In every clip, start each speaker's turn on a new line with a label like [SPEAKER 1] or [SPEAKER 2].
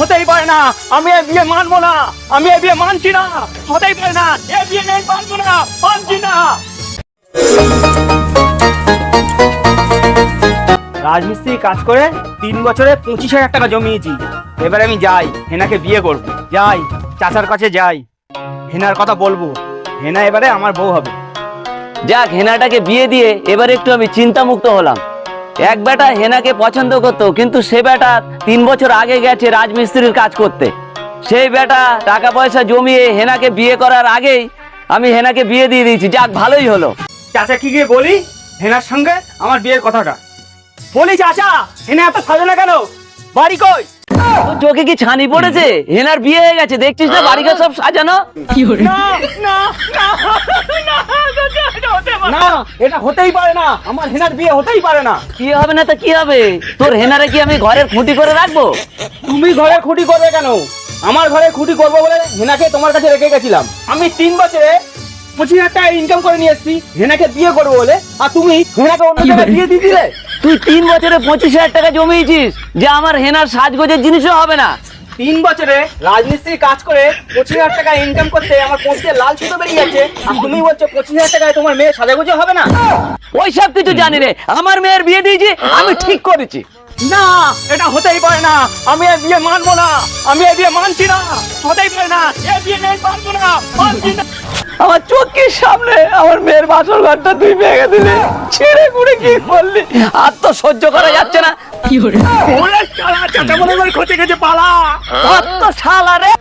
[SPEAKER 1] হতেই পারে না। আমি এই বিয়ে মানবো না। আমি এই বিয়ে মানছি না। হতেই পারে না। এই বিয়ে নেই মানবো না। মানছি না। রাজমিস্ত্রি কাজ করে তিন বছরে পঁচিশ হাজার টাকা জমিয়েছি। এবারে আমি যাই হেনাকে বিয়ে করব। যাই চাচার কাছে যাই। হেনার কথা বলব। হেনা এবারে আমার বউ হবে।
[SPEAKER 2] যাক হেনাটাকে বিয়ে দিয়ে এবার একটু আমি চিন্তামুক্ত হলাম। এক বেটা হেনাকে পছন্দ করতো কিন্তু সে বেটা তিন বছর আগে গেছে রাজমিস্ত্রির কাজ করতে। সেই বেটা টাকা পয়সা জমিয়ে হেনাকে বিয়ে করার আগেই আমি হেনাকে বিয়ে দিয়ে দিয়েছি যাক ভালোই হলো।
[SPEAKER 1] চাচা কি গিয়ে বলি? হেনার সঙ্গে আমার বিয়ের কথাটা। বলি চাচা হেনা এত সাজো না কেন? বাড়ি কই?
[SPEAKER 2] তোর চোখে কি ছানি পড়েছে? হেনার বিয়ে হয়ে গেছে দেখছিস না বাড়িঘর সব সাজানো?
[SPEAKER 1] না না না না, না এটা হতেই পারে না। আমার হেনার বিয়ে হতেই পারে না।
[SPEAKER 2] কি হবে না তো কি হবে? তোর হেনারে কি আমি ঘরের খুঁটি করে রাখব?
[SPEAKER 1] তুমি ঘরে খুঁটি করবে কেন? আমার ঘরে খুঁটি করব বলে হেনাকে তোমার কাছে রেখে গেছিলাম। আমি তিন বছরে পঁচিশ হাজার টাকা ইনকাম করে নিয়ে এসেছি হেনাকে বিয়ে করব বলে। আর তুমি হেনাকে অন্য জায়গায় বিয়ে দিয়ে দিলে
[SPEAKER 2] তুই তিন বছরে পঁচিশ হাজার টাকা জমিয়েছিস যে আমার হেনার সাজগোজের জিনিসও হবে না।
[SPEAKER 1] তিন বছরে রাজমিস্ত্রি কাজ করে পঁচিশ হাজার টাকা ইনকাম করতে আমার পৌঁছতে লাল সুতো বেরিয়ে যাচ্ছে আর তুমি বলছো পঁচিশ হাজার টাকায় তোমার মেয়ে সাজাগুজো হবে না?
[SPEAKER 2] ওই সব কিছু জানি রে। আমার মেয়ের বিয়ে দিয়েছি আমি ঠিক করেছি।
[SPEAKER 1] না এটা হতেই পারে না। আমি এ বিয়ে মানবো না। আমি এ বিয়ে মানছি না। হতেই পারে না। এ বিয়ে নেই মানবো না। মানছি না।
[SPEAKER 2] আমার চোখের সামনে আমার মেয়ের বাসর ঘরটা তুই ভেঙে দিলি। ছিঁড়ে কুড়ে কি করলি? আর তো সহ্য করা যাচ্ছে না।
[SPEAKER 1] ওরে শালা, চাচা মনে করে খচে গেছে পালা।
[SPEAKER 2] আর তো শালা রে।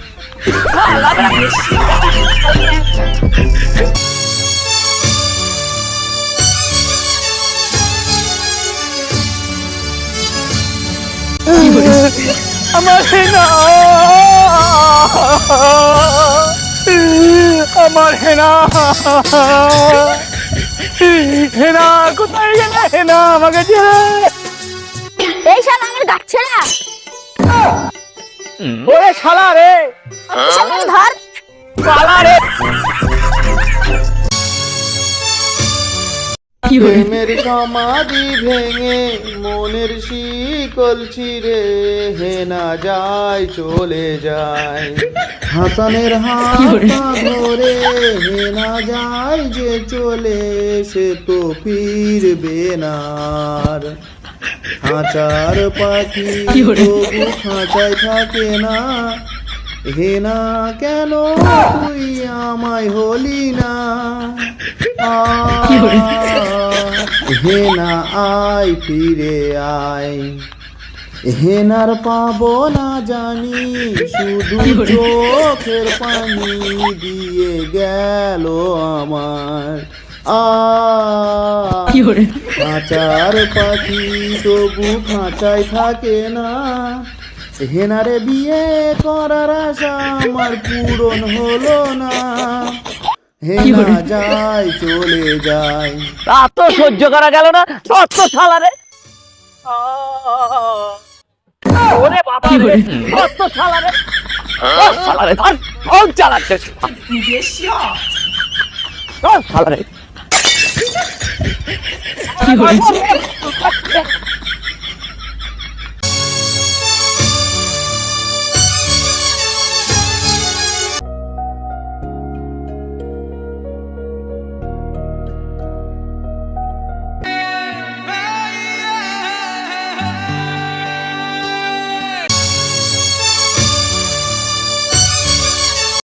[SPEAKER 1] আমার আমার হেনা। হেনা কোথায় গেলে হেনা আমাকে ছেড়ে
[SPEAKER 3] এই শালা আমার গাছ ছেড়া।
[SPEAKER 1] ওরে শালা রে।
[SPEAKER 3] শালা ধর।
[SPEAKER 1] শালা রে।
[SPEAKER 4] প্রেমের সমাধি ভেঙে মনের শিকল ছিঁড়ে হেনা যায় চলে যায়। হাসানের হাতটা ধরে হেনা যায় যে চলে সে তো ফিরবে না। খাঁচার পাখি তবু খাঁচায় থাকে না। হেনা কেন তুই আমায় হলি না? হেনা আয় ফিরে আয়। হেনার পাবো না জানি শুধু চোখের পানি দিয়ে গেল আমার। আ খাঁচার পাখি তবু খাঁচায় থাকে না। হেনারে বিয়ে করার আশা আমার পূরণ হলো না। যায় চলে যায়
[SPEAKER 2] আর তো সহ্য করা গেল না তোর তো শালা রে
[SPEAKER 1] ওরে বাবা রে
[SPEAKER 2] তোর তো শালা রে তোর ধর ধর চালাচ্ছে তোর শালা রে